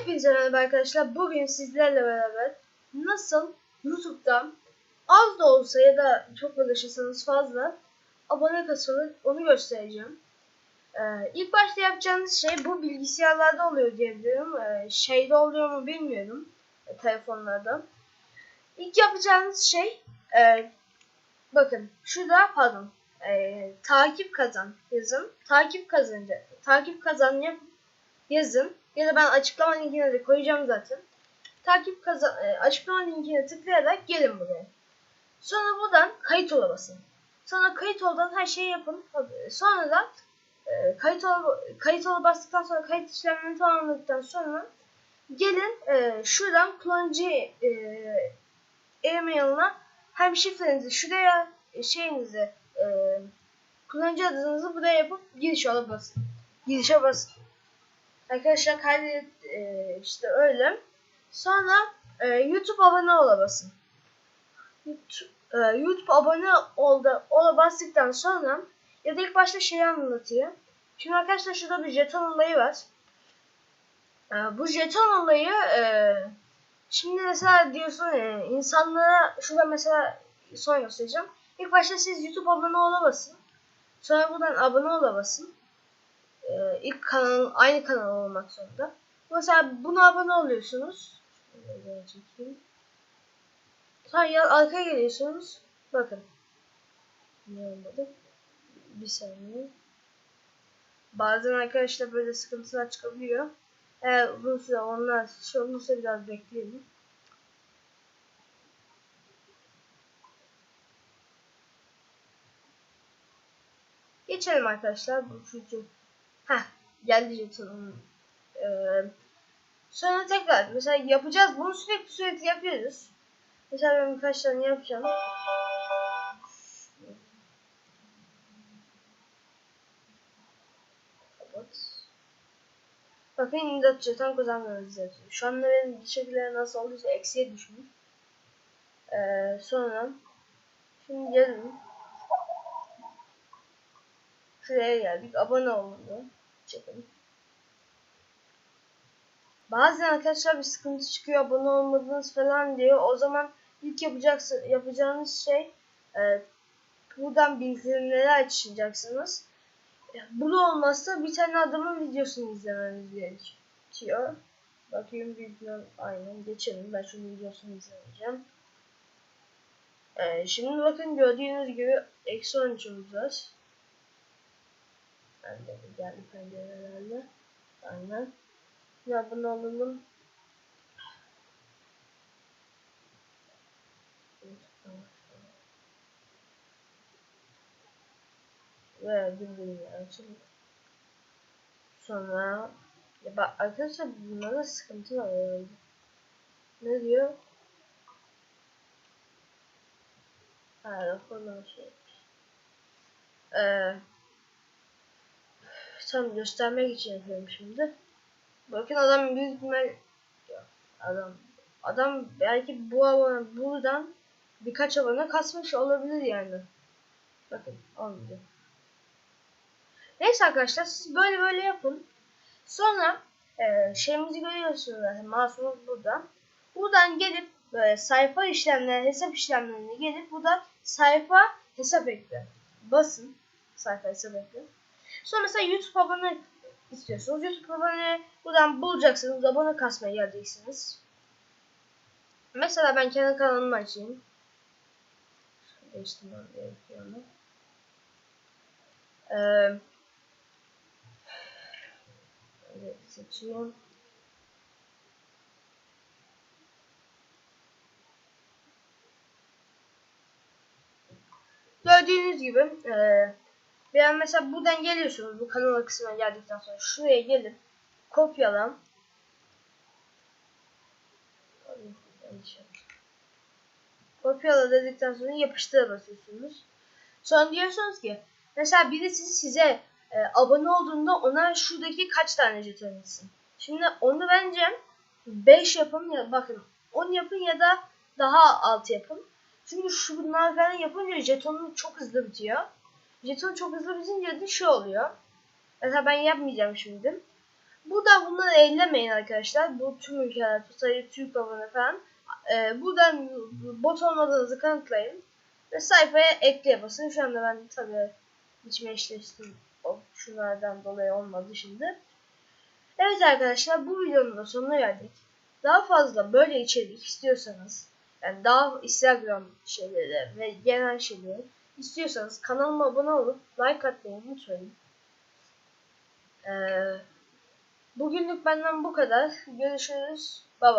Hepinize merhaba arkadaşlar. Bugün sizlerle beraber nasıl YouTube'dan az da olsa ya da çok ulaşırsanız fazla abone kasılır onu göstereceğim. Ee, ilk başta yapacağınız şey bu bilgisayarlarda oluyor diyebilirim. Ee, şeyde oluyor mu bilmiyorum. E, telefonlarda. İlk yapacağınız şey e, bakın şurada pardon e, takip kazan yazın. Takip kazanacak. Takip kazan yap yazın. Ya da ben açıklama linkine de koyacağım zaten. Takip kazan e, açıklama linkine tıklayarak gelin buraya. Sonra buradan kayıt ola basın. Sonra kayıt oldan her şeyi yapın. Sonra da e, kayıt ol kayıt ola bastıktan sonra kayıt işlemlerini tamamladıktan sonra gelin e, şuradan kullanıcı e-mail'ına hem şifrenizi şuraya şeyinizi kullanıcı adınızı buraya yapıp giriş ola basın. Girişe basın. Arkadaşlar kaydet e, işte öyle. Sonra e, YouTube abone ola basın. YouTube, e, YouTube abone olda ola bastıktan sonra ya da ilk başta şeyi anlatıyor. Şimdi arkadaşlar şurada bir jeton olayı var. E, bu jeton olayı e, şimdi mesela diyorsun e, insanlara şurada mesela sonra göstereceğim. İlk başta siz YouTube abone ola basın. Sonra buradan abone ola basın e, ilk kanal aynı kanal olmak zorunda. Mesela buna abone oluyorsunuz. Şöyle çekeyim. Sonra ya, arkaya geliyorsunuz. Bakın. Ne olmadı? Bir saniye. Bazen arkadaşlar böyle sıkıntılar çıkabiliyor. Eğer uzun süre onlar şey biraz bekleyelim. Geçelim arkadaşlar. Bu çünkü Heh geldi jetonum. Ee, sonra tekrar mesela yapacağız. Bunu sürekli sürekli yapıyoruz. Mesela ben birkaç tane yapacağım. Bakın 24 jeton kazanmıyoruz yazıyor. Şu anda benim şekilleri nasıl olduysa eksiye düşmüş. Ee, sonra şimdi gelin. Şuraya geldik. Abone olun. Çekelim. Bazen arkadaşlar bir sıkıntı çıkıyor. Abone olmadınız falan diyor. O zaman ilk yapacaksın, yapacağınız şey e, buradan bildirimleri açacaksınız. Bu da olmazsa bir tane adamın videosunu izlemeniz gerekiyor. Bakayım video aynen geçelim. Ben şunun videosunu izleyeceğim. Ee, şimdi bakın gördüğünüz gibi eksi 13'ümüz var. Ben de geldi pencerelerle. Aynen. Ya bunu alalım. Ve bildirimleri açalım. Sonra ya bak arkadaşlar bunlarda sıkıntı var herhalde. Ne diyor? Ha raporlar şey. Eee tam göstermek için yapıyorum şimdi. Bakın adam büyük ihtimal adam adam belki bu abone buradan birkaç abone kasmış olabilir yani. Bakın olmadı. Neyse arkadaşlar siz böyle böyle yapın. Sonra e, şeyimizi görüyorsunuz zaten mouse'umuz burada. Buradan gelip böyle sayfa işlemleri, hesap işlemlerine gelip burada sayfa hesap ekle. Basın. Sayfa hesap ekle. Sonra mesela YouTube abone istiyorsunuz. YouTube abone buradan bulacaksınız. Abone kasmaya geleceksiniz. Mesela ben kendi kanalımı açayım. Değiştirmem gerekiyor mu? Ee, seçeyim. Gördüğünüz gibi e, veya mesela buradan geliyorsunuz bu kanal kısmına geldikten sonra şuraya gelip kopyala kopyala dedikten sonra yapıştıra basıyorsunuz. Sonra diyorsunuz ki mesela birisi size e, abone olduğunda ona şuradaki kaç tane jeton etsin. Şimdi onu bence 5 yapın ya bakın 10 yapın ya da daha alt yapın. Çünkü şu bunlar falan yapınca jetonun çok hızlı bitiyor. Jeton çok hızlı bitince de şu oluyor. Mesela ben yapmayacağım şimdi. Buradan bunları ellemeyin arkadaşlar. Bu tüm ülkeler, sayı Türk babını falan. Ee, buradan bot olmadığınızı kanıtlayın. Ve sayfaya ekle basın. Şu anda ben tabii içime eşleştim. O şunlardan dolayı olmadı şimdi. Evet arkadaşlar bu videonun da sonuna geldik. Daha fazla böyle içerik istiyorsanız yani daha Instagram şeyleri ve genel şeyleri istiyorsanız kanalıma abone olup like atmayı unutmayın. Ee, bugünlük benden bu kadar. Görüşürüz. Bye bye.